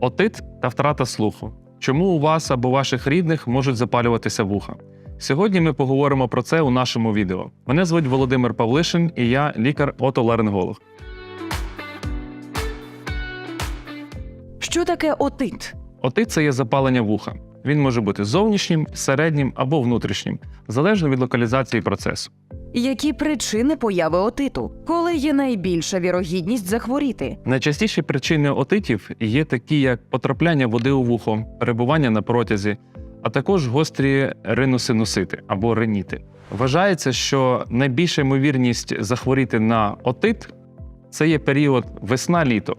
Отит та втрата слуху. Чому у вас або ваших рідних можуть запалюватися вуха? Сьогодні ми поговоримо про це у нашому відео. Мене звуть Володимир Павлишин і я лікар-отоларинголог. Що таке отит? Отит це є запалення вуха. Він може бути зовнішнім, середнім або внутрішнім, залежно від локалізації процесу. Які причини появи отиту? Коли є найбільша вірогідність захворіти? Найчастіші причини отитів є такі, як потрапляння води у вухо, перебування на протязі, а також гострі риносинусити або реніти. Вважається, що найбільша ймовірність захворіти на отит це є період весна-літо,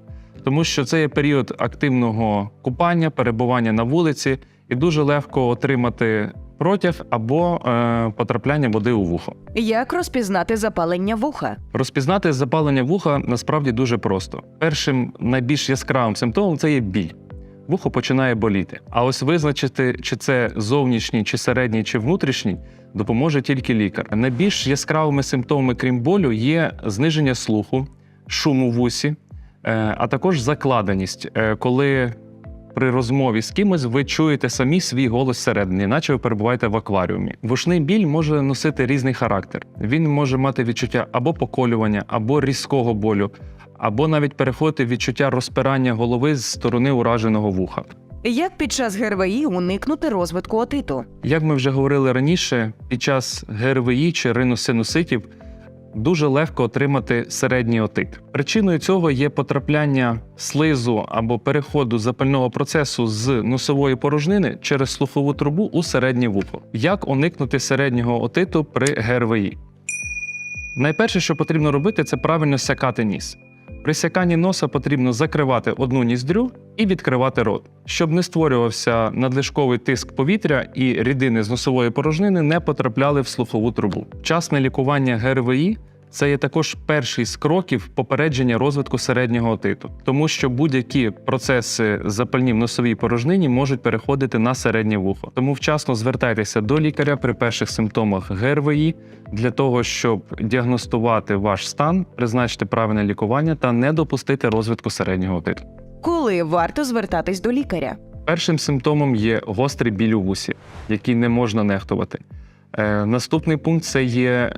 тому що це є період активного купання, перебування на вулиці, і дуже легко отримати протяг або е, потрапляння води у вухо. Як розпізнати запалення вуха? Розпізнати запалення вуха насправді дуже просто. Першим найбільш яскравим симптомом це є біль. Вухо починає боліти. А ось визначити, чи це зовнішній, чи середній, чи внутрішній, допоможе тільки лікар. Найбільш яскравими симптомами, крім болю, є зниження слуху, шум у вусі, а також закладеність, е, коли при розмові з кимось ви чуєте самі свій голос всередині, наче ви перебуваєте в акваріумі. Вушний біль може носити різний характер. Він може мати відчуття або поколювання, або різкого болю, або навіть переходити в відчуття розпирання голови з сторони ураженого вуха. Як під час ГРВІ уникнути розвитку отиту? Як ми вже говорили раніше, під час ГРВІ чи риносинуситів дуже легко отримати середній отит. Причиною цього є потрапляння слизу або переходу запального процесу з носової порожнини через слухову трубу у середнє вухо. Як уникнути середнього отиту при ГРВІ? Найперше, що потрібно робити, це правильно сякати ніс. При сяканні носа потрібно закривати одну ніздрю і відкривати рот, щоб не створювався надлишковий тиск повітря і рідини з носової порожнини не потрапляли в слухову трубу. Вчасне лікування ГРВІ це є також перший з кроків попередження розвитку середнього отиту, тому що будь-які процеси запальні в носовій порожнині можуть переходити на середнє вухо. Тому вчасно звертайтеся до лікаря при перших симптомах ГРВІ для того, щоб діагностувати ваш стан, призначити правильне лікування та не допустити розвитку середнього отиту. Коли варто звертатись до лікаря? Першим симптомом є гострий біль у вусі, який не можна нехтувати. Е, наступний пункт це є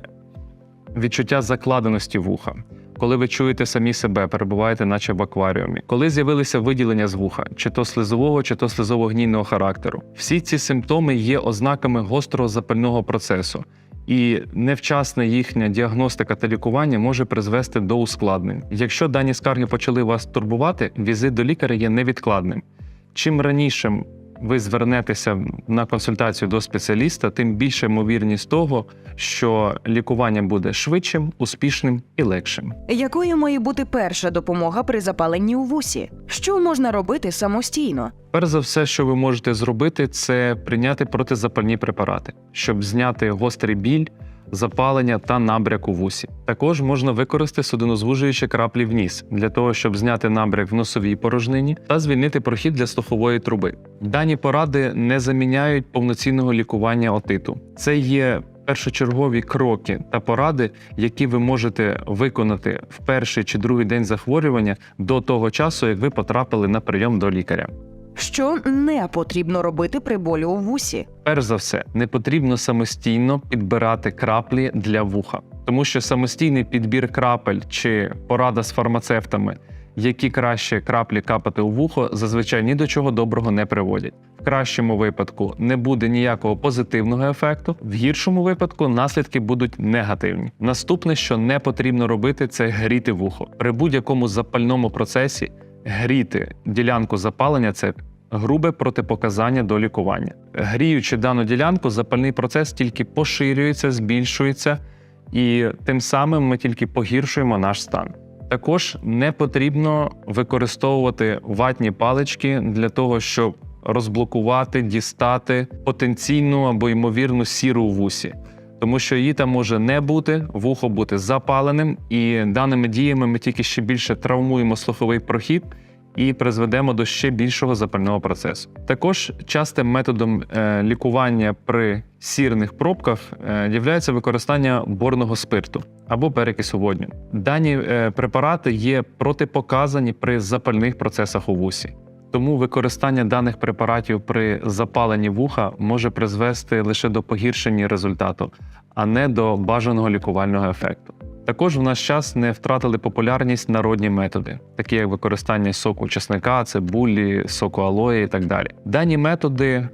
відчуття закладеності вуха. Коли ви чуєте самі себе, перебуваєте, наче в акваріумі, коли з'явилися виділення з вуха, чи то слизового, чи то слизово-гнійного характеру. Всі ці симптоми є ознаками гострого запального процесу, і невчасна їхня діагностика та лікування може призвести до ускладнень. Якщо дані скарги почали вас турбувати, візит до лікаря є невідкладним. Чим раніше ви звернетеся на консультацію до спеціаліста, тим більше ймовірність того, що лікування буде швидшим, успішним і легшим. Якою має бути перша допомога при запаленні у вусі? Що можна робити самостійно? Перш за все, що ви можете зробити, це прийняти протизапальні препарати, щоб зняти гострий біль, запалення та набряк у вусі. Також можна використати судинозвужуючі краплі в ніс для того, щоб зняти набряк в носовій порожнині та звільнити прохід для слухової труби. Дані поради не заміняють повноцінного лікування отиту. Це є першочергові кроки та поради, які ви можете виконати в перший чи другий день захворювання до того часу, як ви потрапили на прийом до лікаря. Що не потрібно робити при болю у вусі? Перш за все, не потрібно самостійно підбирати краплі для вуха, тому що самостійний підбір крапель чи порада з фармацевтами, які краще краплі капати у вухо, зазвичай ні до чого доброго не приводять. В кращому випадку не буде ніякого позитивного ефекту, в гіршому випадку наслідки будуть негативні. Наступне, що не потрібно робити, це гріти вухо. При будь-якому запальному процесі гріти ділянку запалення це грубе протипоказання до лікування. Гріючи дану ділянку, запальний процес тільки поширюється, збільшується, і тим самим ми тільки погіршуємо наш стан. Також не потрібно використовувати ватні палички для того, щоб розблокувати, дістати потенційну або ймовірну сіру у вусі. Тому що її там може не бути, вухо бути запаленим, і даними діями ми тільки ще більше травмуємо слуховий прохід і призведемо до ще більшого запального процесу. Також частим методом е, лікування при сірних пробках е, є використання борного спирту або перекису водню. Дані е, препарати є протипоказані при запальних процесах у вусі. Тому використання даних препаратів при запаленні вуха може призвести лише до погіршення результату, а не до бажаного лікувального ефекту. Також в наш час не втратили популярність народні методи, такі як використання соку чесника, цибулі, соку алої і так далі. Дані методи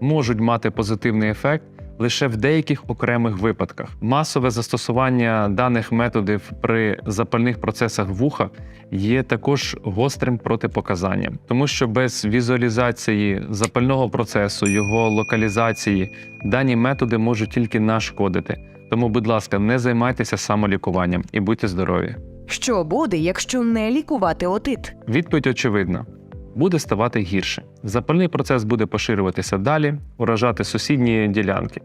можуть мати позитивний ефект лише в деяких окремих випадках. Масове застосування даних методів при запальних процесах вуха є також гострим протипоказанням, тому що без візуалізації запального процесу, його локалізації, дані методи можуть тільки нашкодити. Тому, будь ласка, не займайтеся самолікуванням і будьте здорові. Що буде, якщо не лікувати отит? Відповідь очевидна: буде ставати гірше. Запальний процес буде поширюватися далі, уражати сусідні ділянки.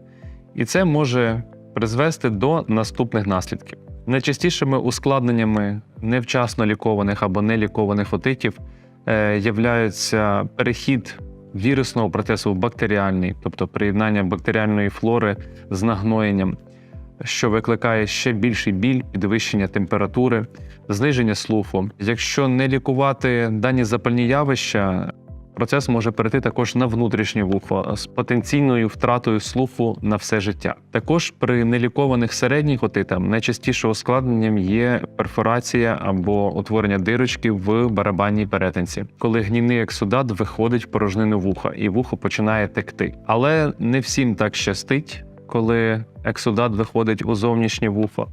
І це може призвести до наступних наслідків. Найчастішими ускладненнями невчасно лікованих або нелікованих отитів е, являються перехід вірусного процесу в бактеріальний, тобто приєднання бактеріальної флори з нагноєнням, що викликає ще більший біль, підвищення температури, зниження слуху. Якщо не лікувати дані запальні явища, процес може перейти також на внутрішнє вухо з потенційною втратою слуху на все життя. Також при нелікованих середніх отитах найчастіше ускладненням є перфорація або утворення дирочки в барабанній перетинці, коли гнійний ексудат виходить в порожнину вуха, і вухо починає текти. Але не всім так щастить, коли ексудат виходить у зовнішнє вухо.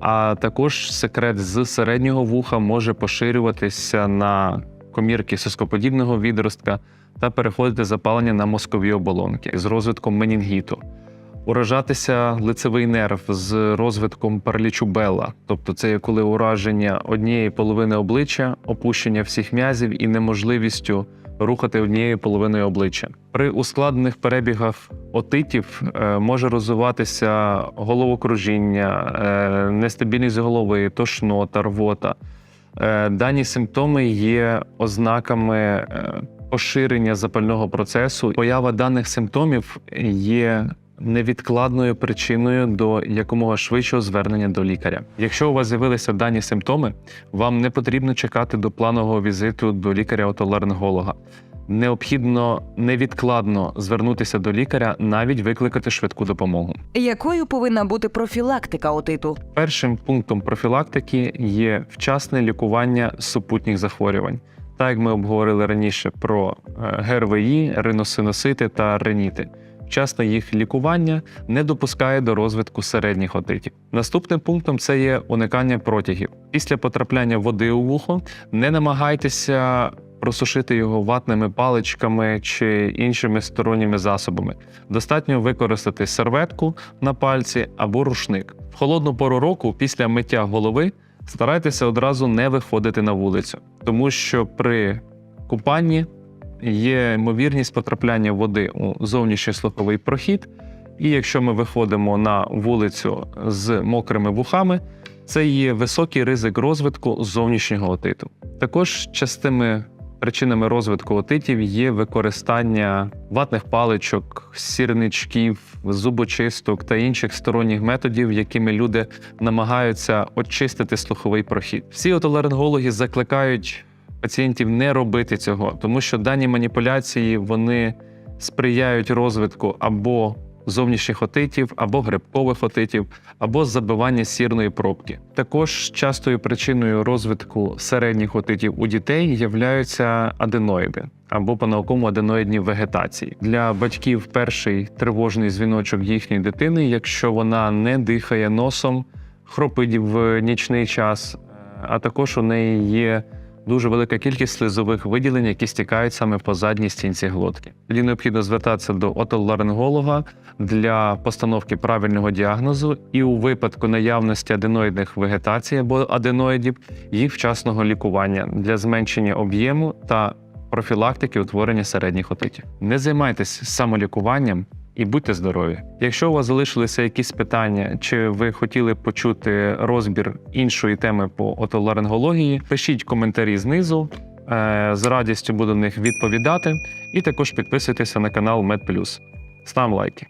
А також секрет з середнього вуха може поширюватися на комірки соскоподібного відростка та переходити запалення на мозкові оболонки з розвитком менінгіту. Уражатися лицевий нерв з розвитком паралічу Белла, тобто це є коли ураження однієї половини обличчя, опущення всіх м'язів і неможливістю рухати однією половиною обличчя. При ускладнених перебігах отитів е, може розвиватися головокружіння, е, нестабільність голови, тошнота, рвота. Е, Дані симптоми є ознаками поширення запального процесу. Поява даних симптомів є невідкладною причиною до якомога швидшого звернення до лікаря. Якщо у вас з'явилися дані симптоми, вам не потрібно чекати до планового візиту до лікаря-отоларинголога. Необхідно невідкладно звернутися до лікаря, навіть викликати швидку допомогу. Якою повинна бути профілактика отиту? Першим пунктом профілактики є вчасне лікування супутніх захворювань. Так як ми обговорили раніше про е, ГРВІ, риносиносити та реніти. Вчасне їх лікування не допускає до розвитку середніх отитів. Наступним пунктом це є уникання протягів. Після потрапляння води у вухо не намагайтеся просушити його ватними паличками чи іншими сторонніми засобами. Достатньо використати серветку на пальці або рушник. В холодну пору року, після миття голови, старайтеся одразу не виходити на вулицю, тому що при купанні є ймовірність потрапляння води у зовнішній слуховий прохід. І якщо ми виходимо на вулицю з мокрими вухами, це є високий ризик розвитку зовнішнього отиту. Також частими причинами розвитку отитів є використання ватних паличок, сірничків, зубочисток та інших сторонніх методів, якими люди намагаються очистити слуховий прохід. Всі отоларингологи закликають пацієнтів не робити цього, тому що дані маніпуляції вони сприяють розвитку або зовнішніх отитів, або грибкових отитів, або забивання сірної пробки. Також частою причиною розвитку середніх отитів у дітей являються аденоїди або по-науковому аденоїдні вегетації. Для батьків перший тривожний дзвіночок їхньої дитини, якщо вона не дихає носом, хропить в нічний час, а також у неї є дуже велика кількість слизових виділень, які стікають саме по задній стінці глотки. Тоді необхідно звертатися до отоларинголога для постановки правильного діагнозу і у випадку наявності аденоїдних вегетацій або аденоїдів їх вчасного лікування для зменшення об'єму та профілактики утворення середніх отитів. Не займайтесь самолікуванням. І будьте здорові. Якщо у вас залишилися якісь питання, чи ви хотіли почути розбір іншої теми по отоларингології, пишіть коментарі знизу. Е, З радістю буду на них відповідати. І також підписуйтеся на канал MedPlus. Став лайки.